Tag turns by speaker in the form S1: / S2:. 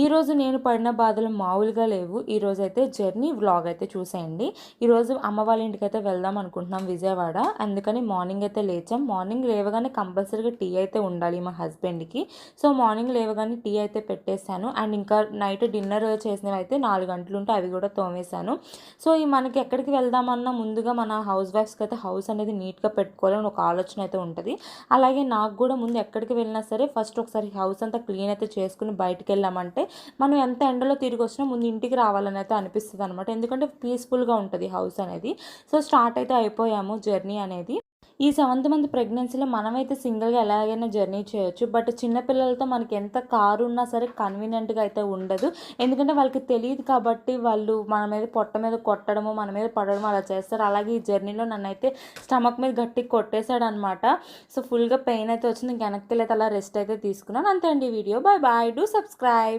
S1: ఈరోజు నేను పడిన బాధలు మామూలుగా లేవు. ఈరోజు అయితే జర్నీ వ్లాగ్ అయితే చూసేయండి. ఈరోజు అమ్మ వాళ్ళ ఇంటికి అయితే వెళ్దాం అనుకుంటున్నాం విజయవాడ. అందుకని మార్నింగ్ అయితే లేచాం. మార్నింగ్ లేవగానే కంపల్సరీగా టీ అయితే ఉండాలి మా హస్బెండ్కి. సో మార్నింగ్ లేవగానే టీ అయితే పెట్టేశాను. అండ్ ఇంకా నైట్ డిన్నర్ చేసినవి అయితే నాలుగు గంటలు ఉంటే అవి కూడా తోమేశాను. సో ఈ మనకి ఎక్కడికి వెళ్దామన్నా ముందుగా మన హౌస్ వైఫ్స్కి అయితే హౌస్ అనేది నీట్గా పెట్టుకోవాలని ఒక ఆలోచన అయితే ఉంటుంది. అలాగే నాకు కూడా ముందు ఎక్కడికి వెళ్ళినా సరే ఫస్ట్ ఒకసారి హౌస్ అంతా క్లీన్ అయితే చేసుకుని బయటికి వెళ్ళామంటే మనం ఎంత ఎండలో తిరిగి వచ్చినా ముందు ఇంటికి రావాలని అయితే అనిపిస్తుంది అనమాట ఎందుకంటే పీస్ఫుల్గా ఉంటుంది హౌస్ అనేది. సో స్టార్ట్ అయితే అయిపోయాము జర్నీ అనేది. ఈ సెవెంత్ మంత్ ప్రెగ్నెన్సీలో మనమైతే సింగిల్గా ఎలాగైనా జర్నీ చేయొచ్చు. బట్ చిన్నపిల్లలతో మనకి ఎంత కారు ఉన్నా సరే కన్వీనియంట్గా అయితే ఉండదు. ఎందుకంటే వాళ్ళకి తెలియదు కాబట్టి వాళ్ళు మన మీద పొట్ట మీద కొట్టడము మన మీద పడడం అలా చేస్తారు. అలాగే ఈ జర్నీలో నన్ను అయితే స్టమక్ మీద గట్టి కొట్టేశాడు అనమాట సో ఫుల్గా పెయిన్ అయితే వచ్చింది. ఇంక వెనక్కి వెళ్ళి అలా రెస్ట్ అయితే తీసుకున్నాను. అంతే అండి video bye bye do subscribe